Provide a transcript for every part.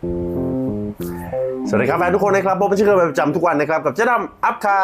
Thank you. สวัสดีครับแฟนทุกคนนะครับผมเป็นชื่อเป็นประจำทุกวันนะครับกับเจ๊ดำอัพข่า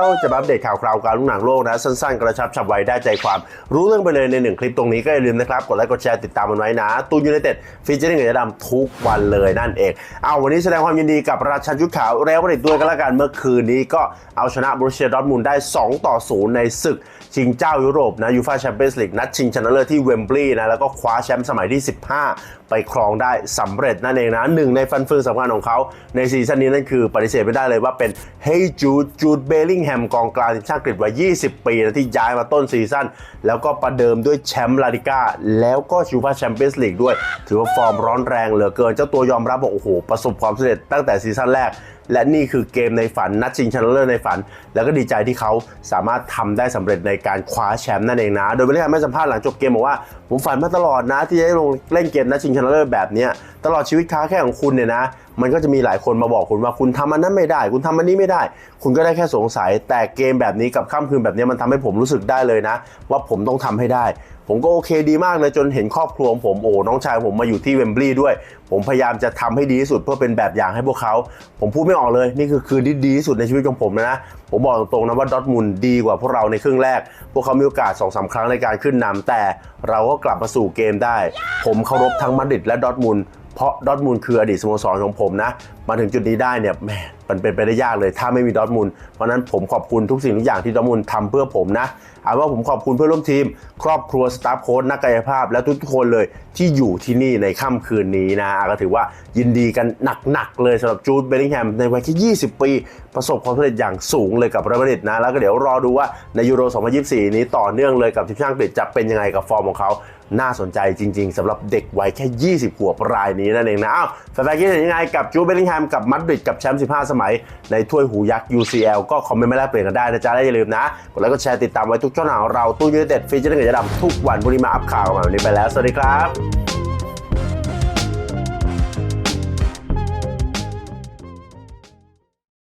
วจะมาอัปเดตข่าวคราวการลุ้หนังโลกนะ สั้นๆ กระชับฉับไวได้ใจความรู้เรื่องไปเลยในหนึ่งคลิปตรงนี้ก็อย่าลืมนะครับ กดไลค์กดแชร์ติดตามมันไว้นะตูนยูไนเต็ดฟีเจอร์กับเจ๊ดำทุกวันเลยนั่นเอง เอาวันนี้แสดงความยินดีกับราชันชุดขาวเรอัลมาดริดด้วยกันละกันเมื่อคืนนี้ก็เอาชนะบรูเซียดอทมุนด์ได้ 2 ต่อ 0 ในศึกชิงเจ้ายุโรปนะยูฟาแชมเปี้ยนส์ลีกนัดชิงชนะเลิศที่เวมบลีย์นะแล้วก็คว้าแชมป์สมัยที่ 15 ไปครองได้สำเร็จนั่นเองนะหนึ่งในฟันเฟืองสำคัญของเขาในซีซั่นนี้นั่นคือปฏิเสธไม่ได้เลยว่าเป็นเฮย์จูดจูดเบลลิงแฮมกองกลางทีมชาติอังกฤษวัย 20 ปีนะที่ย้ายมาต้นซีซั่นแล้วก็ประเดิมด้วยแชมป์ลาลิก้าแล้วก็ชูฟาแชมเปี้ยนส์ลีกด้วย ถือว่าฟอร์มร้อนแรงเหลือเกินเจ้าตัวยอมรับบอกโอ้โหประสบความสำเร็จตั้งแต่ซีซั่นแรก และนี่คือเกมในฝันนัดชิงชนะเลิศในฝัน แล้วก็ดีใจที่เขาสามารถทำได้สำเร็จในการคว้าแชมป์นั่นเองนะ โดยเบลลิงแฮมให้สัมภาษณ์หลังจบเกมบอกว่า ผมฝันมาตลอดนะ ที่จะได้ลงเล่นเกมนัดชิงชนะเลิศแบบนี้ตลอดชีวิตค้าแค่ของคุณเนี่ยนะ มันก็จะมีหลายคนมาบอกคุณว่าคุณทำอันนั้นไม่ได้ คุณทำอันนี้ไม่ได้ คุณก็ได้แค่สงสัย แต่เกมแบบนี้กับค่ำคืนแบบนี้มันทำให้ผมรู้สึกได้เลยนะ ว่าผมต้องทำให้ได้ ผมก็โอเคดีมากเลยจนเห็นครอบครัวผมโอ้น้องชายผมมาอยู่ที่เวมบลีย์ด้วย ผมพยายามจะทำให้ดีที่สุดเพื่อเป็นแบบอย่างให้พวกเขา ผมพูดไม่ออกเลยนี่คือคืนที่ดีที่สุดในชีวิตของผมนะนะผมบอกตรงๆนะว่าดอทมุนดีกว่าพวกเราในครึ่งแรก พวกเขามีโอกาส2อสาครั้งในการขึ้นนำแต่เราก็กลับมาสู่เกมได้ ผมเคารพทั้งมาดริดและดอทมุน เพราะดอทมุนด์คืออดีตสโมสรของผมนะ มาถึงจุดนี้ได้เนี่ยแหมมันเป็นไปได้ยากเลย ถ้าไม่มีดอทมุนด์เพราะนั้นผมขอบคุณทุกสิ่งทุกอย่างที่ดอทมุนด์ทำเพื่อผมนะเอาว่าผมขอบคุณเพื่อนร่วมทีม ครอบครัวสตาฟโค้ชนักกายภาพ และทุกๆคนเลยที่อยู่ที่นี่ในค่ำคืนนี้นะก็ถือว่ายินดีกันหนักๆเลยสำหรับจูดเบลลิงแฮมในวัยแค่20 ปี ประสบความสำเร็จอย่างสูงเลยกับเรอัลมาดริดนะแล้วก็เดี๋ยวรอดูว่าในยูโร 2024 นี้ต่อเนื่องเลยกับทีมชาติอังกฤษจะเป็นยังไงกับฟอร์มของเขา น่าสนใจจริง ๆสำหรับเด็กวัยแค่ 20 ขวบรายนี้นั่นเองนะอ้าวแฟนๆคิดเห็นยังไงกับจูเบลลิงแฮมกับมาดริดกับแชมป์ 15 สมัย ในถ้วยหูยักษ์ UCL ก็คอมเมนต์มาแลกเปลี่ยนกันได้นะจ๊ะและอย่าลืมนะกดไลค์กดแชร์ติดตามไว้ทุกช่องทางของเราตู้ยูเนเต็ดฟีเจอร์เด็ดทุกวันพรุ่งนี้มาอัพข่าวกันแบบนี้ไปแล้วสวัสดีครับ